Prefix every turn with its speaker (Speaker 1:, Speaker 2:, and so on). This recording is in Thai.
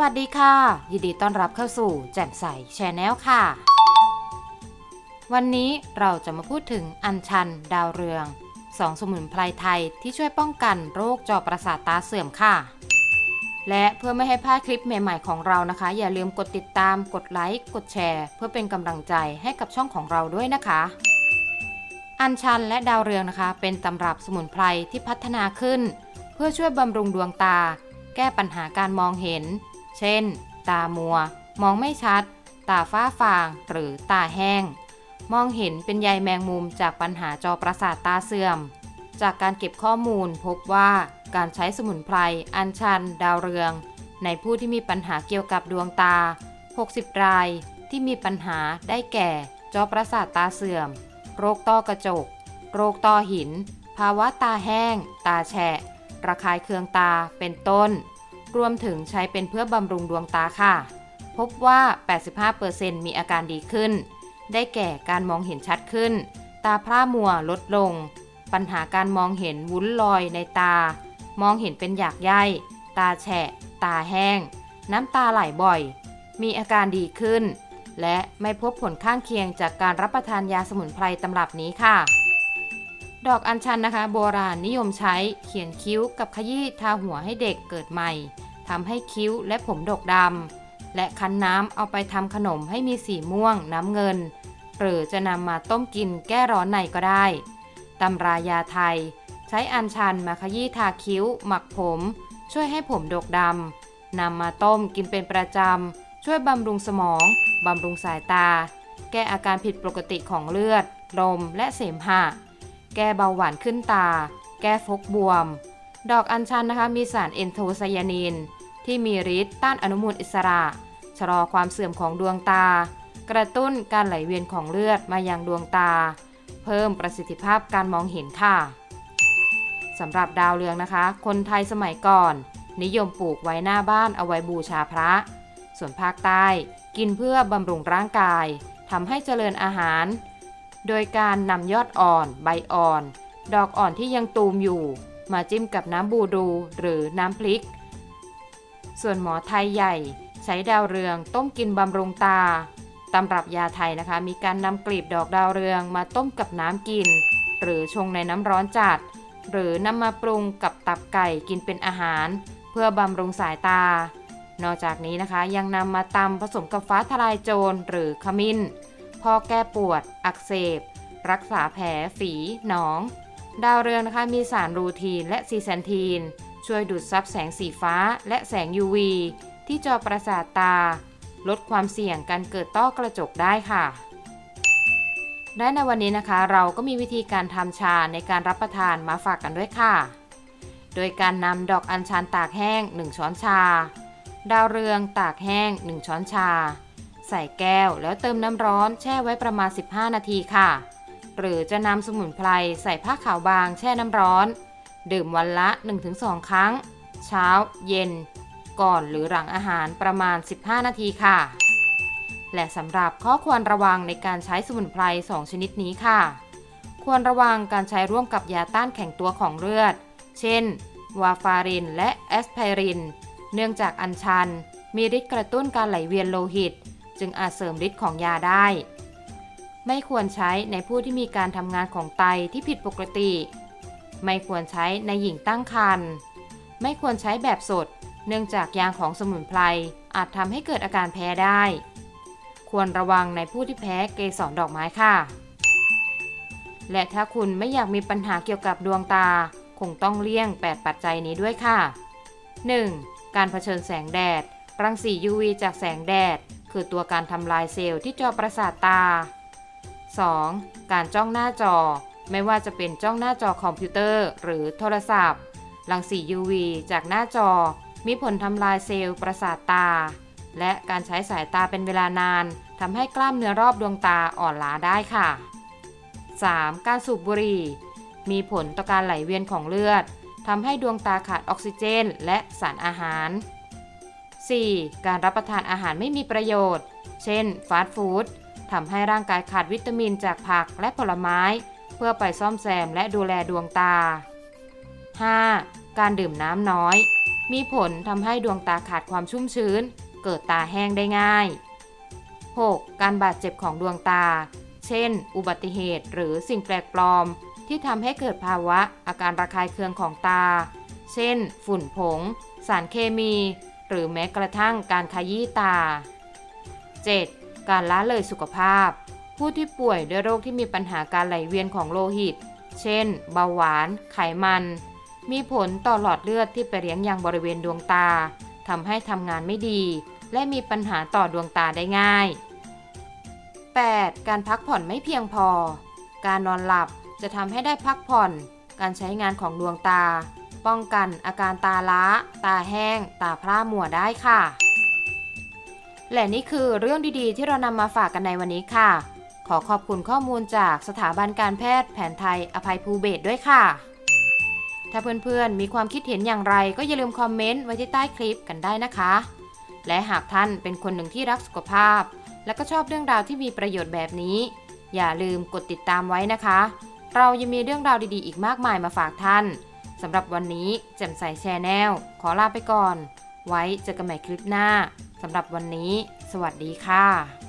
Speaker 1: วัสดีค่ะ ยินดีต้อนรับเข้าสู่แจ่มใสแชนแนลค่ะ วันนี้เราจะมาพูดถึงอัญชันดาวเรืองสองสมุนไพรไทยที่ช่วยป้องกันโรคจอประสาทตาเสื่อมค่ะ และเพื่อไม่ให้พลาดคลิปใหม่ ๆ ของเรานะคะ อย่าลืมกดติดตามกดไลค์กดแชร์ เพื่อเป็นกำลังใจให้กับช่องของเราด้วยนะคะ อัญชันและดาวเรืองนะคะ เป็นตำรับสมุนไพรที่พัฒนาขึ้น เพื่อช่วยบำรุงดวงตา แก้ปัญหาการมองเห็น เช่น ตามัว มองไม่ชัด ตาฝ้าฟาง หรือตาแห้ง มองเห็นเป็นใยแมงมุมจากปัญหาจอประสาทตาเสื่อม จากการเก็บข้อมูลพบว่าการใช้สมุนไพร อัญชัน ดาวเรือง ในผู้ที่มีปัญหาเกี่ยวกับดวงตา 60 รายที่มีปัญหาได้แก่ จอประสาทตาเสื่อม โรคต้อกระจก โรคต้อหิน ภาวะตาแห้ง ตาแฉะ ระคายเคืองตา เป็นต้น รวมถึงใช้เป็นเพื่อบำรุงดวงตาค่ะ พบว่า 85%มีอาการดีขึ้น ได้แก่การมองเห็นชัดขึ้น ตาพร่ามัวลดลง ปัญหาการมองเห็นวุ้นลอยในตา มองเห็นเป็นหยากใยตาแฉะ ตาแห้ง น้ำตาไหลบ่อย มีอาการดีขึ้น และไม่พบผลข้างเคียงจากการรับประทานยาสมุนไพรตำรับนี้ค่ะ ดอกอัญชันนะคะ โบราณนิยมใช้เขียนคิ้วกับขยี้ทาหัวให้เด็กเกิดใหม่ทำให้คิ้วและผมดกดำและคั้นน้ำเอาไปทำขนมให้มีสีม่วงน้ำเงิน หรือจะนำมาต้มกินแก้ร้อนในก็ได้ตำรายาไทย ใช้อัญชันมาขยี้ทาคิ้ว หมักผม ช่วยให้ผมดกดำนำมาต้มกินเป็นประจำ ช่วยบำรุงสมอง บำรุงสายตา แก้อาการผิดปกติของเลือด ลม และเสมหะ แก้เบาหวานขึ้นตา แก้ฟกบวม ดอกอัญชันนะคะ มีสารเอนโทไซยานิน ที่มีฤทธิ์ต้านอนุมูลอิสระ ชะลอความเสื่อมของดวงตา กระตุ้นการไหลเวียนของเลือดมายังดวงตา เพิ่มประสิทธิภาพการมองเห็นค่ะสำหรับดาวเรืองนะคะ คนไทยสมัยก่อน นิยมปลูกไว้หน้าบ้านเอาไว้บูชาพระ ส่วนภาคใต้ กินเพื่อบำรุงร่างกายทำให้เจริญอาหาร โดยการนำยอดอ่อน ใบอ่อน ดอกอ่อนที่ยังตูมอยู่ มาจิ้มกับน้ำบูดูหรือน้ำพริก ส่วนหมอไทยใหญ่ ใช้ดาวเรืองต้มกินบำรุงตาตำรับยาไทยนะคะ มีการนำกลีบดอกดาวเรืองมาต้มกับน้ำกิน หรือชงในน้ำร้อนจัด หรือนำมาปรุงกับตับไก่กินเป็นอาหาร เพื่อบำรุงสายตา นอกจากนี้นะคะยังนำมาตำผสมกับฟ้าทลายโจรหรือขมิ้น พอแก้ปวด อักเสบ รักษาแผล ฝีหนอง ดาวเรืองนะคะมีสารรูทีนและซีแซนทีน ช่วยดูดซับแสงสีฟ้าและแสง UV ที่จอประสาทตา ลดความเสี่ยงการเกิดต้อกระจกได้ค่ะและในวันนี้นะคะ เราก็มีวิธีการทำชาในการรับประทานมาฝากกันด้วยค่ะ โดยการนำดอกอัญชันตากแห้ง 1 ช้อนชา ดาวเรืองตากแห้ง 1 ช้อนชา ใส่แก้วแล้วเติมน้ำร้อนแช่ไว้ประมาณ 15 นาทีค่ะ หรือจะนำสมุนไพรใส่ผ้าขาวบางแช่น้ำร้อน ดื่มวันละ 1-2 ครั้ง เช้า เย็น ก่อนหรือหลังอาหารประมาณ 15 นาทีค่ะ และสำหรับข้อควรระวังในการใช้สมุนไพร 2 ชนิดนี้ค่ะ ควรระวังการใช้ร่วมกับยาต้านแข็งตัวของเลือด เช่น วาฟาริน และแอสไพริน เนื่องจากอัญชัน มีฤทธิ์กระตุ้นการไหลเวียนโลหิต จึงอาจเสริมฤทธิ์ของยาได้ ไม่ควรใช้ในผู้ที่มีการทำงานของไตที่ผิดปกติ ไม่ควรใช้ในหญิงตั้งครรภ์ไม่ควรใช้แบบสด เนื่องจากยางของสมุนไพรอาจทำให้เกิดอาการแพ้ได้ ควรระวังในผู้ที่แพ้เกสรดอกไม้ค่ะ และถ้าคุณไม่อยากมีปัญหาเกี่ยวกับดวงตา คงต้องเลี่ยง 8 ปัจจัยนี้ด้วยค่ะ 1. การเผชิญแสงแดด รังสี UV จากแสงแดด คือตัวการทำลายเซลล์ที่จอประสาทตา 2. การจ้องหน้าจอ ไม่ว่าจะเป็นจ้องหน้าจอคอมพิวเตอร์ หรือโทรศัพท์ รังสี UV จากหน้าจอ มีผลทำลายเซลล์ประสาทตา และการใช้สายตาเป็นเวลานานทำให้กล้ามเนื้อรอบดวงตาอ่อนล้าได้ค่ะ 3. การสูบบุหรี่ มีผลต่อการไหลเวียนของเลือดทำให้ดวงตาขาดออกซิเจน และสารอาหาร 4. การรับประทานอาหารไม่มีประโยชน์ เช่น ฟาสต์ฟู้ดทำให้ร่างกายขาดวิตามินจากผักและผลไม้ เพื่อไปซ่อมแซมและดูแลดวงตา 5. การดื่มน้ำน้อย มีผลทำให้ดวงตาขาดความชุ่มชื้น เกิดตาแห้งได้ง่าย 6. การบาดเจ็บของดวงตา เช่น อุบัติเหตุหรือสิ่งแปลกปลอม ที่ทำให้เกิดภาวะอาการระคายเคืองของตา เช่น ฝุ่นผง สารเคมี หรือแม้กระทั่งการขยี้ตา 7. การละเลยสุขภาพ ผู้ที่ป่วยด้วยโรคที่มีปัญหาการไหลเวียนของโลหิต เช่น เบาหวาน ไขมัน มีผลต่อหลอดเลือดที่ไปเลี้ยงยังบริเวณดวงตาทำให้ทำงานไม่ดี และมีปัญหาต่อดวงตาได้ง่าย 8. การพักผ่อนไม่เพียงพอ การนอนหลับจะทำให้ได้พักผ่อน การใช้งานของดวงตา ป้องกันอาการตาล้า ตาแห้ง ตาพร่ามัวได้ค่ะ และนี่คือเรื่องดีๆ ที่เรานำมาฝากกันในวันนี้ค่ะ ขอขอบคุณข้อมูลจากสถาบันการแพทย์แผนไทยอภัยภูเบศด้วยค่ะ ถ้าเพื่อนๆ มีความคิดเห็นอย่างไรก็อย่าลืมคอมเมนต์ไว้ที่ใต้คลิปกันได้นะคะ และหากท่านเป็นคนหนึ่งที่รักสุขภาพ และก็ชอบเรื่องราวที่มีประโยชน์แบบนี้ อย่าลืมกดติดตามไว้นะคะ เรายังมีเรื่องราวดีๆ อีกมากมายมาฝากท่าน สำหรับวันนี้แจ่มใสแชร์แนลขอลาไปก่อน ไว้เจอกันใหม่คลิปหน้าสำหรับวันนี้ สวัสดีค่ะ